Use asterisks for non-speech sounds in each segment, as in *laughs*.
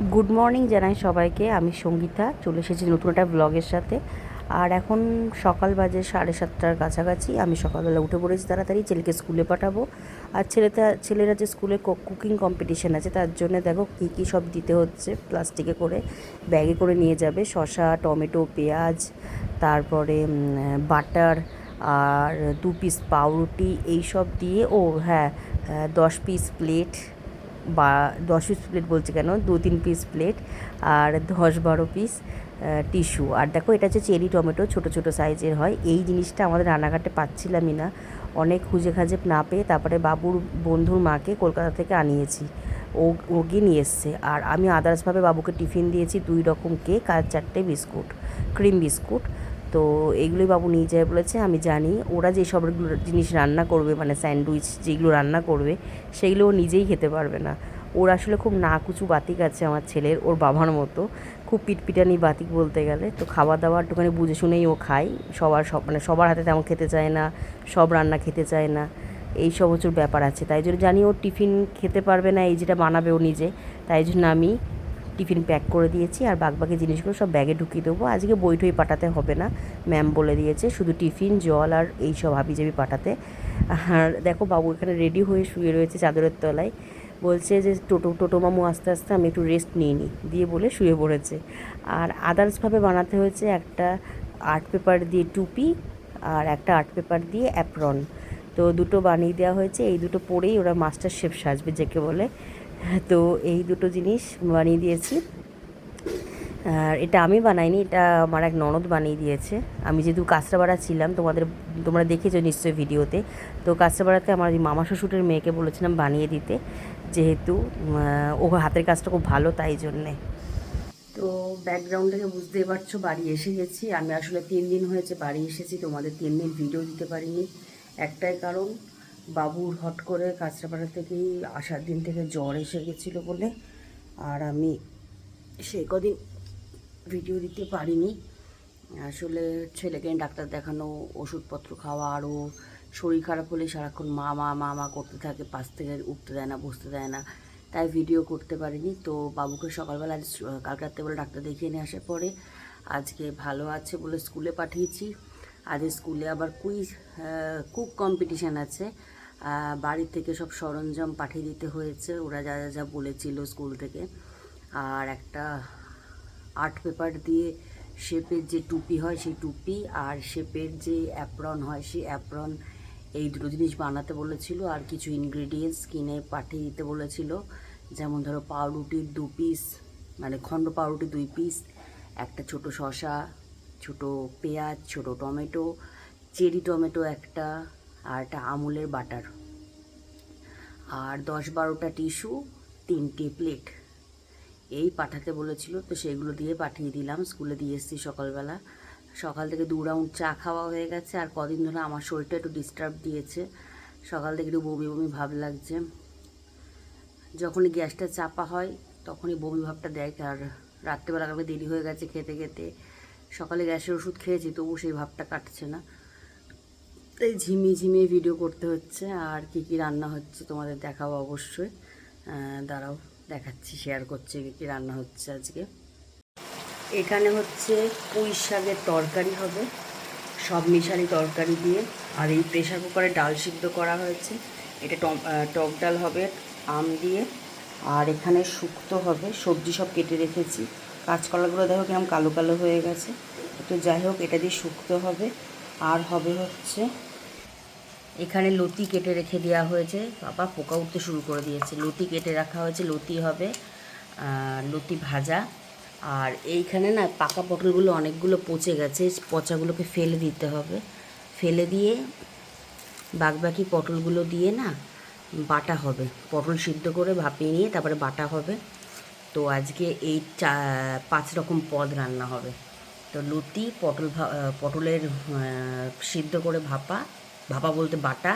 Good morning জানাই সবাইকে। আমি সঙ্গীতা, চলে এসেছি নতুন একটা ব্লগের সাথে। আর এখন সকাল বাজে সাড়ে সাতটার কাছাকাছি। আমি সকালবেলা উঠে পড়েছি তাড়াতাড়ি, ছেলেকে স্কুলে পাঠাবো। আর ছেলেটা ছেলেরা যে স্কুলে কুকিং কম্পিটিশান আছে, তার জন্য দেখো কী কী সব দিতে হচ্ছে। প্লাস্টিকে করে ব্যাগে করে নিয়ে যাবে। শসা, টমেটো, পেঁয়াজ, তারপরে বাটার আর দু পিস পাউরুটি, এইসব দিয়ে ও হ্যাঁ দশ পিস প্লেট বা দশ পিস প্লেট বলছি কেন? দু তিন পিস প্লেট আর দশ বারো পিস টিস্যু আর দেখো, এটা হচ্ছে চেরি টমেটো ছোটো ছোটো সাইজের হয়। এই জিনিসটা আমাদের রানাঘাটে পাচ্ছিলামই না। অনেক খুঁজে খাজে না পেয়ে তারপরে বাবুর বন্ধুর মাকে কলকাতা থেকে আনিয়েছি। ও ও নিয়ে এসছে। আর আমি আদার্সভাবে বাবুকে টিফিন দিয়েছি দুই রকম কেক আর চারটে বিস্কুট ক্রিম বিস্কুট তো এগুলোই বাবু নিয়ে যায় বলেছে, আমি জানি। ওরা যে সবগুলো জিনিস রান্না করবে মানে স্যান্ডউইচ যেগুলো রান্না করবে সেইগুলো ও নিজেই খেতে পারবে না। ওর আসলে খুব নাকুচু বাতিক আছে আমার ছেলের, ওর বাবার মতো। খুব পিটপিটানি বাতিক বলতে গেলে। তো খাওয়া দাওয়া একটুখানি বুঝে শুনেই ও খায়। সবার সব মানে সবার হাতে তেমন খেতে চায় না, সব রান্না খেতে চায় না। এই সব প্রচুর ব্যাপার আছে। তাই জন্য জানি ও টিফিন খেতে পারবে না, এই যেটা বানাবে ও নিজে। তাই জন্য আমি টিফিন প্যাক করে দিয়েছি আর বাকি জিনিসগুলো সব ব্যাগে ঢুকিয়ে দেবো। আজকে বই টই পাঠাতে হবে না, ম্যাম বলে দিয়েছে। শুধু টিফিন, জল আর এই সব হাবি হাবিজাবি পাঠাতে। আর দেখো বাবু এখানে রেডি হয়ে শুয়ে রয়েছে চাদরের তলায়। বলছে যে টোটো টোটো মামু আস্তে আস্তে আমি একটু রেস্ট নিয়ে নিই, দিয়ে বলে শুয়ে পড়েছে। আর আদার্সভাবে বানাতে হয়েছে একটা আর্ট পেপার দিয়ে টুপি আর একটা আর্ট পেপার দিয়ে অ্যাপ্রন তো দুটো বানিয়ে দেওয়া হয়েছে। এই দুটো পরেই ওরা মাস্টার শেফ সাজবে, যাকে বলে। তো এই দুটো জিনিস বানিয়ে দিয়েছি। আর এটা আমি বানাইনি, এটা আমার এক ননদ বানিয়ে দিয়েছে। আমি যেহেতু কাঁচরাপাড়া ছিলাম, তোমাদের, তোমরা দেখেছ নিশ্চয়ই ভিডিওতে। তো কাঁচরাপাড়াতে আমার মামা শ্বশুরের মেয়েকে বলেছিলাম বানিয়ে দিতে, যেহেতু ও হাতের কাজটা খুব ভালো তাই জন্যে। তো ব্যাকগ্রাউন্ড থেকে বুঝতেই পারছ, বাড়ি এসে গেছি। আমি আসলে তিন দিন হয়েছে বাড়ি এসেছি, তোমাদের তিন দিন ভিডিও দিতে পারিনি। একটাই কারণ বাবুর হট করে কাঁচরাপাড়া থেকেই আসার দিন থেকে জ্বর এসে গেছিল বলে, আর আমি সে কদিন ভিডিও দিতে পারিনি। আসলে ছেলেকে ডাক্তার দেখানো, ওষুধপত্র খাওয়া, আরও শরীর খারাপ হলে সারাক্ষণ মা মা মা মা করতে থাকে, পাশ থেকে উঠতে দেয় না, বসতে দেয় না। তাই ভিডিও করতে পারিনি। তো বাবুকে সকালবেলা আজ কাল রাত্রেবেলা ডাক্তার দেখিয়ে নিয়ে আসার পরে আজকে ভালো আছে বলে স্কুলে পাঠিয়েছি। আজ স্কুলে আবার কুইজ কুক কম্পিটিশান আছে। বাড়ি থেকে সব সরঞ্জাম পাঠিয়ে দিতে হয়েছে। ওরা যা যা যা বলেছিল স্কুল থেকে। আর একটা আর্ট পেপার দিয়ে শেপের যে টুপি হয় সেই টুপি আর শেপের যে অ্যাপ্রন হয় সেই অ্যাপ্রন এই দুটো জিনিস বানাতে বলেছিল। আর কিছু ইনগ্রিডিয়েন্টস কিনে পাঠিয়ে দিতে বলেছিল। যেমন ধরো পাউরুটির দু পিস মানে খণ্ড পাউরুটি দুই পিস একটা ছোট শসা, ছোট পেঁয়াজ, ছোট টমেটো, চেরি টমেটো একটা আর একটা আমুলের বাটার। আর দশ বারোটা টিস্যু, তিনটে প্লেট। এই পাঠাতে বলেছিল, তো সেগুলো দিয়ে পাঠিয়ে দিলাম। স্কুলে দিয়ে এসেছি সকালবেলা। সকাল থেকে দু রাউন্ড চা খাওয়া হয়ে গেছে, আর কদিন ধরে আমার শরীরটা একটু ডিস্টার্ব দিয়েছে। সকাল থেকে একটু বমি বমি ভাব লাগছে। যখনই গ্যাসটা চাপা হয়, তখনই বমি ভাবটা দেয়। আর রাত্রেবেলা কালকে দেরি হয়ে গেছে খেতে খেতে। সকালে গ্যাসের ওষুধ খেয়েছি তবু সেই ভাবটা কাটছে না। তাই ঝিমিয়ে ঝিমিয়ে ভিডিও করতে হচ্ছে, আর কি কি রান্না হচ্ছে তোমাদের দেখাবো অবশ্যই। দাঁড়াও, দেখাচ্ছি শেয়ার করছি কি কি রান্না হচ্ছে আজকে। এখানে হচ্ছে পুঁই শাকের তরকারি হবে, সব মিশালি তরকারি দিয়ে, আর এই প্রেশার কুকারে ডাল সিদ্ধ করা হয়েছে। এটা টক ডাল হবে, আম দিয়ে, আর এখানে শুক্তো হবে, সবজি সব কেটে রেখেছি। কাঁচকলাগুলো দেখো কীরকম কালো কালো হয়ে গেছে। তো যাই হোক, এটা দিয়ে শুক্তো হবে, আর হবে হচ্ছে এখানে লতি কেটে রেখে দেওয়া হয়েছে। বাবা পোকা উঠতে শুরু করে দিয়েছে। লতি কেটে রাখা হয়েছে। লতি হবে লতি ভাজা। আর এইখানে না পাকা পটলগুলো অনেকগুলো পচে গেছে। পচাগুলোকে ফেলে দিতে হবে। ফেলে দিয়ে বাকি পটলগুলো দিয়ে না বাটা হবে। পটল সিদ্ধ করে ভাপিয়ে নিয়ে তারপরে বাটা হবে। তো আজকে এই চা, পাঁচ রকম পদ রান্না হবে। তো লুতি, পটল পটলের সিদ্ধ করে ভাপা ভাপা বলতে বাটা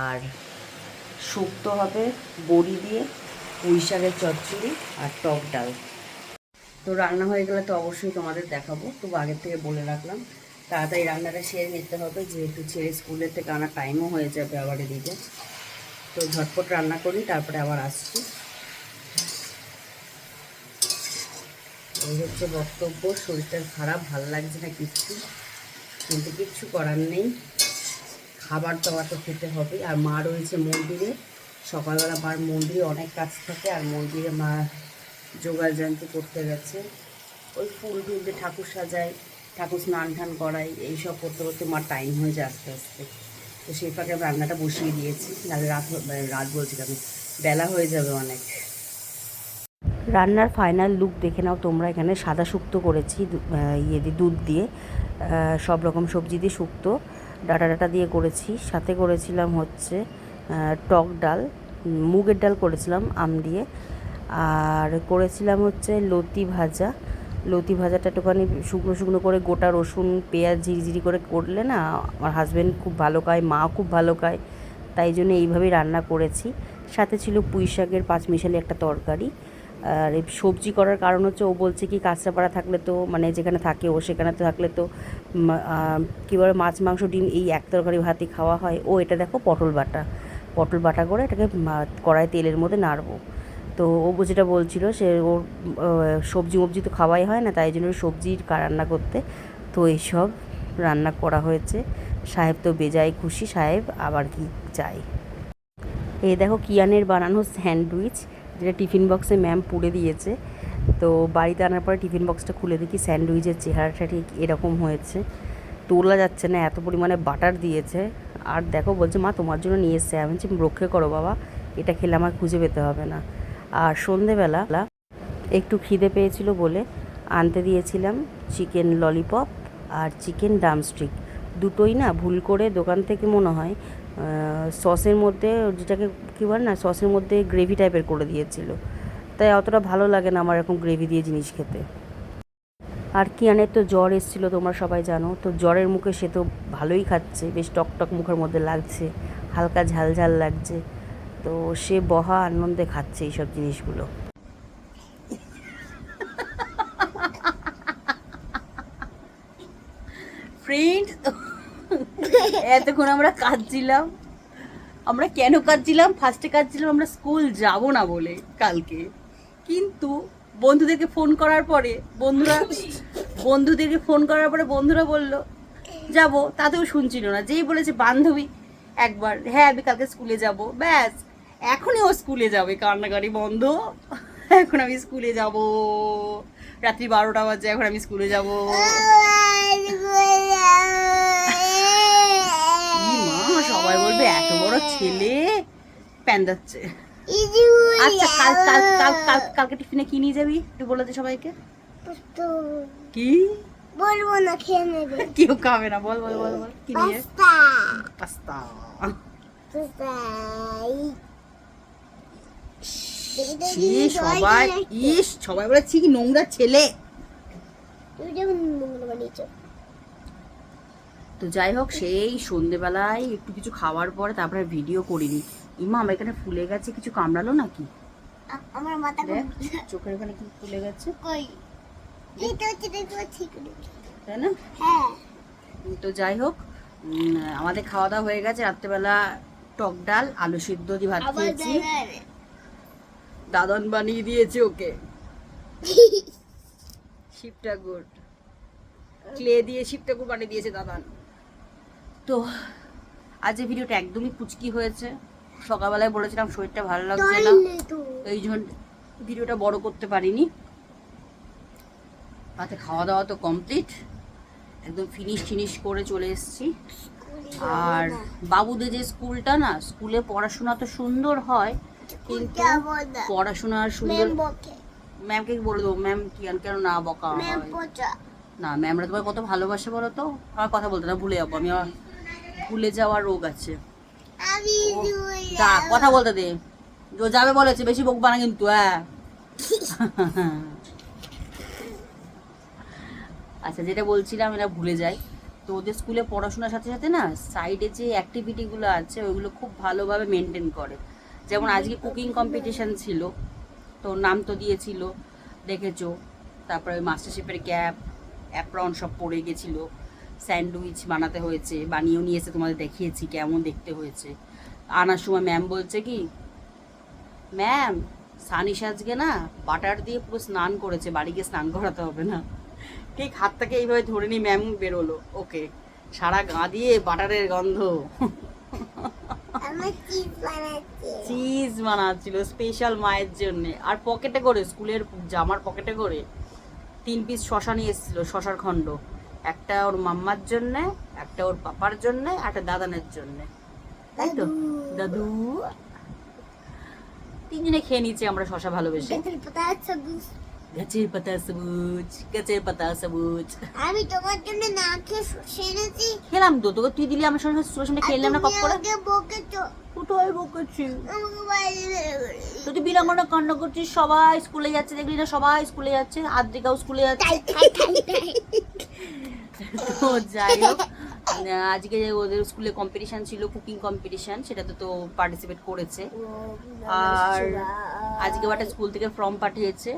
আর শুক্তো হবে বড়ি দিয়ে, পুঁই শাকের চচ্চড়ি আর টক ডাল। তো রান্না হয়ে গেলে তো অবশ্যই তোমাদের দেখাবো তবু আগের থেকে বলে রাখলাম। তাড়াতাড়ি রান্নাটা সেরে নিতে হবে, যেহেতু ছেলে স্কুলের থেকে আনার টাইমও হয়ে যাবে আবার এদিকে। তো ঝটপট রান্না করি, তারপরে আবার আসছি। এই হচ্ছে বক্তব্য, শরীরটা খারাপ, ভালো লাগছে না কিচ্ছু? কিন্তু কিচ্ছু করার নেই। খাবার দাবার তো খেতে হবে। আর মা রয়েছে মন্দিরে। সকালবেলা মার মন্দিরে অনেক কাজ থাকে আর মন্দিরে মা যোগার জয়ন্তী করতে গেছে। ওই ফুল টুল ঠাকুর সাজায়, ঠাকুর স্নান টান করাই এইসব করতে করতে মার টাইম হয়ে যায় আস্তে আস্তে। তো সেই ফাঁকে আমি রান্নাটা বসিয়ে দিয়েছি, নাহলে রাত মানে রাত বলছি কেন? বেলা হয়ে যাবে অনেক। রান্নার ফাইনাল লুক দেখে নাও তোমরা এখানে। সাদা শুক্তো করেছি ইয়ে দিয়ে দুধ দিয়ে। সব রকম সবজি দিয়ে শুক্তো। ডাটা ডাটা দিয়ে করেছি। সাথে করেছিলাম হচ্ছে টক ডাল মুগের ডাল করেছিলাম, আম দিয়ে। আর করেছিলাম হচ্ছে লতি ভাজা। লতি ভাজাটা একটুখানি শুকনো শুকনো করে গোটা রসুন, পেঁয়াজ ঝিরিঝিরি করে করলে না, আমার হাজব্যান্ড খুব ভালো খায়, মা খুব ভালো খায়। তাই জন্য এইভাবেই রান্না করেছি। সাথে ছিল পুঁই শাকের পাঁচমিশালি একটা তরকারি। আর এই সবজি করার কারণ হচ্ছে, ও বলছে কি, কাঁচরাপাড়া থাকলে তো মানে যেখানে থাকে ও, সেখানে তো থাকলে তো কী বলে, মাছ, মাংস, ডিম এই এক তরকারি ভাতই খাওয়া হয়। ও এটা দেখো পটল বাটা। পটল বাটা করে এটাকে কড়াই তেলের মধ্যে নাড়বো। তো ও যেটা বলছিল সে ওর সবজি মবজি তো খাওয়াই হয় না, তাই জন্য কা- রান্না করতে। তো এইসব রান্না করা হয়েছে। সাহেব তো বেজায় খুশি। সাহেব আবার কি চাই? এই দেখো কিয়ানের বানানো স্যান্ডউইচ, যেটা টিফিন বক্সে ম্যাম পুড়ে দিয়েছে। তো বাড়িতে আনার পরে টিফিন বক্সটা খুলে দেখি স্যান্ডউইচের চেহারাটা ঠিক এরকম হয়েছে। তোলা যাচ্ছে না, এত পরিমাণে বাটার দিয়েছে। আর দেখো বলছে, মা, তোমার জন্য নিয়ে এসছে। আমি বলছি, রক্ষে করো বাবা, এটা খেলে আমার খুঁজে পেতে হবে না। আর সন্ধেবেলা একটু খিদে পেয়েছিল বলে আনতে দিয়েছিলাম চিকেন ললিপপ আর চিকেন ডামস্টিক দুটোই না ভুল করে দোকান থেকে মনে হয় সসের মধ্যে যেটাকে কী বলে না, সসের মধ্যে গ্রেভি টাইপের করে দিয়েছিল। তাই অতটা ভালো লাগে না আমার এরকম গ্রেভি দিয়ে জিনিস খেতে। আর কিয়ানের তো জ্বর এসেছিল তোমরা সবাই জানো, তো জ্বরের মুখে সে তো ভালোই খাচ্ছে, বেশ টক টক মুখের মধ্যে লাগছে, হালকা ঝাল ঝাল লাগছে, তো সে বহা আনন্দে খাচ্ছে এইসব জিনিসগুলো। ফ্রেন্ড এতক্ষণ আমরা কাঁদছিলাম। আমরা কেন কাঁদছিলাম? ফার্স্টে কাঁদছিলাম, আমরা স্কুল যাব না বলে কালকে। কিন্তু বন্ধুদেরকে ফোন করার পরে বন্ধুরা, বন্ধুদেরকে ফোন করার পরে বন্ধুরা বলল, যাব। তাতেও শুনছিল না। যেই বলেছে, বান্ধবী, একবার। হ্যাঁ আমি কালকে স্কুলে যাব। ব্যাস, এখনই ও স্কুলে যাবে। কান্নাকাটি বন্ধ। এখন আমি স্কুলে যাব। রাত্রি বারোটা বাজে, এখন আমি স্কুলে যাব। সবাই বলবে, এত বড় ছেলে? প্যান্দাচ্ছে। আচ্ছা কাল কাল কাল কাল কালকে টিফিনে কি নিয়ে যাবি? একটু বলে দে সবাইকে। কি? বলব না খেয়ে নেবে। *laughs* কেউ খাবে না। বল বল বল বল। কি নিয়ে? পাস্তা। সবাই ইস সবাই বলে কি নোংরা ছেলে। তো যাই হোক সেই সন্ধেবেলায় একটু কিছু খাওয়ার পরে তারপরে ভিডিও করিনি। ইমা আমার এখানে ফুলে গেছে কিছু কামড়ালো নাকি? আমার মাথা দেখ চোখের ওখানে কি ফুলে গেছে? কই? এটা হচ্ছে ঠিক তাই না? হ্যাঁ। তো যাই হোক আমাদের খাওয়া দাওয়া হয়ে গেছে রাত্রেবেলা টক ডাল আলু সিদ্ধ দিয়ে ভাত খেয়েছি। দাদন বানিয়ে দিয়েছে ওকে। *laughs* শিব ঠাকুর ক্লে দিয়ে শিব ঠাকুর বানিয়ে দিয়েছে দাদান। তো আজ এই ভিডিওটা একদমই পুচকি হয়েছে। সকালবেলায় বলেছিলাম শরীরটা ভালো লাগছে না। এই জন্য ভিডিওটা বড় করতে পারিনি। রাতে খাওয়া দাওয়া তো কমপ্লিট একদম ফিনিশ ফিনিশ করে চলে এসেছি। আর বাবুদের যে স্কুলটা না স্কুলে পড়াশোনা তো সুন্দর হয় কিন্তু পড়াশোনা সুন্দর ম্যামকে বলে দেবো ম্যাম কি আর কেন না বকা না ম্যামরা তোমার কত ভালোবাসে বলো তো? আমার কথা বলতে না ভুলে যাব। আমি আমার ভুলে যাওয়ার রোগ আছে। যা কথা বলতে দে। ও যাবে বলেছে বেশি বকবা না কিন্তু হ্যাঁ। আচ্ছা যেটা বলছিলাম এটা ভুলে যাই। তো ওদের স্কুলে পড়াশোনার সাথে সাথে না সাইডে যে অ্যাক্টিভিটিগুলো আছে ওইগুলো খুব ভালোভাবে মেনটেন করে। যেমন আজকে কুকিং কম্পিটিশান ছিল তো নাম তো দিয়েছিল দেখেছ? তারপরে মাস্টার শেফের ক্যাপ অ্যাপ্রন সব পড়ে গেছিল। স্যান্ডউইচ বানাতে হয়েছে বানিয়েও নিয়ে এসে তোমাদের দেখিয়েছি কেমন দেখতে হয়েছে। আনার সময় ম্যাম বলছে কি ম্যাম সানিশ আজকে না বাটার দিয়ে পুরো স্নান করেছে বাড়ি গিয়ে স্নান করাতে হবে না। ঠিক হাতটাকে এইভাবে ধরে নি ম্যাম বেরোলো। ওকে সারা গা দিয়ে বাটারের গন্ধ। চিজ বানাচ্ছিল স্পেশাল মায়ের জন্য। আর পকেটে করে স্কুলের জামার পকেটে করে তিন পিস শশা নিয়ে এসেছিল শশার খণ্ড। একটা ওর মাম্মার জন্য একটা ওর পাপার জন্য একটা দাদানের জন্য। তাই তো? দাদু। তিনজনে খেয়ে নিচ্ছি আমরা শশা ভালোবেসে। গাছের পাতা সবুজ। গাছের পাতা সবুজ আমি তোমার জন্য না খেয়ে শুষে এনেছি। খেলাম তো তোকে তুই দিলি আমার সঙ্গে তোর সঙ্গে খেললাম না কপ করে বকেছো। কোথায় বকেছি। তো তুই বিরামনা কান্না করছিস সবাই স্কুলে যাচ্ছে দেখলি না? সবাই স্কুলে যাচ্ছে আদ্রিকাও স্কুলে যাচ্ছে। তো যাই হোক আজকে ওদের স্কুলে কম্পিটিশন ছিল কুকিং কম্পিটিশন সেটাতে তো পার্টিসিপেট করেছে। আর আজকে একটা স্কুল থেকে ফর্ম পাঠিয়েছে।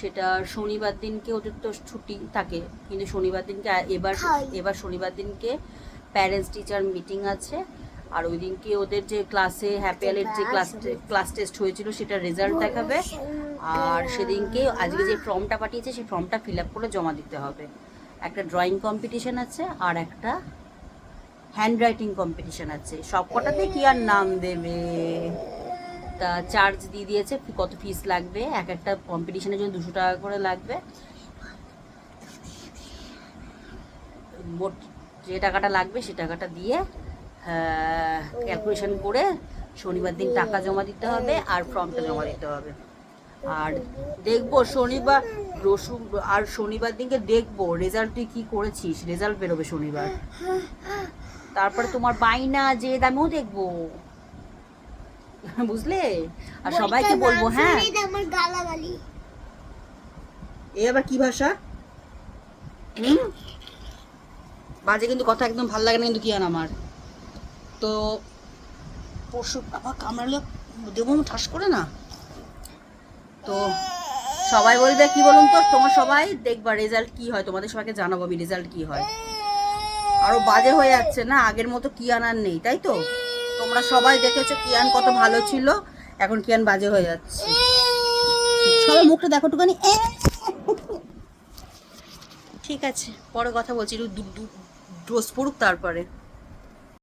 সেটা শনিবার দিনকে ওদের তো ছুটি থাকে কিন্তু শনিবার দিনকে এবার এবার শনিবার দিনকে প্যারেন্টস টিচার মিটিং আছে। আর ওই দিনকে ওদের যে ক্লাসে হ্যাপি আলের যে ক্লাস ক্লাস টেস্ট হয়েছিল সেটা রেজাল্ট দেখাবে। আর সেদিনকে আজকে যে ফর্মটা পাঠিয়েছে সেই ফর্মটা ফিল আপ করে জমা দিতে হবে। একটা ড্রয়িং কম্পিটিশন আছে আর একটা হ্যান্ড রাইটিং কম্পিটিশন আছে। সব কটাতে কি আর নাম দেবে? তা চার্জ দিয়ে দিয়েছে কত ফিস লাগবে? এক একটা কম্পিটিশনের জন্য দুশো টাকা করে লাগবে। যে টাকাটা লাগবে, সে টাকাটা দিয়ে ক্যালকুলেশন করে শনিবার দিন টাকা জমা দিতে হবে আর ফর্মটা জমা দিতে হবে। আর দেখব শনিবার রসু আর শনিবার দিনকে দেখব রেজাল্ট তুই কি করেছিস রেজাল্ট বেরোবে শনিবার। তারপরে তোমার বাইনা যে দামেও দেখব। বুঝলে? আর সবাইকে বলব হ্যাঁ। এ আবার কি ভাষা? হুম? বাজে কিন্তু কথা একদম ভালো লাগে না কিন্তু কি আর আমার। তো পরশু বাবা কামড়ালে দেবো ঠাস করে না? তো সবাই বলবে, কি বলুন তো? তোমার সবাই দেখবা রেজাল্ট কি হয়, তোমাদের সবাইকে জানাব আমি রেজাল্ট কি হয়। আরও বাজে হয়ে যাচ্ছে না? আগের মতো কিয়ান আর নেই, তাই তো? তোমরা সবাই দেখেছ কিয়ান কত ভালো ছিল? এখন কিয়ান বাজে হয়ে যাচ্ছে। সবাই মুখটা দেখো টুকানি ঠিক আছে, পরে কথা বলছি। একটু ডোজ পড়ুক তারপরে।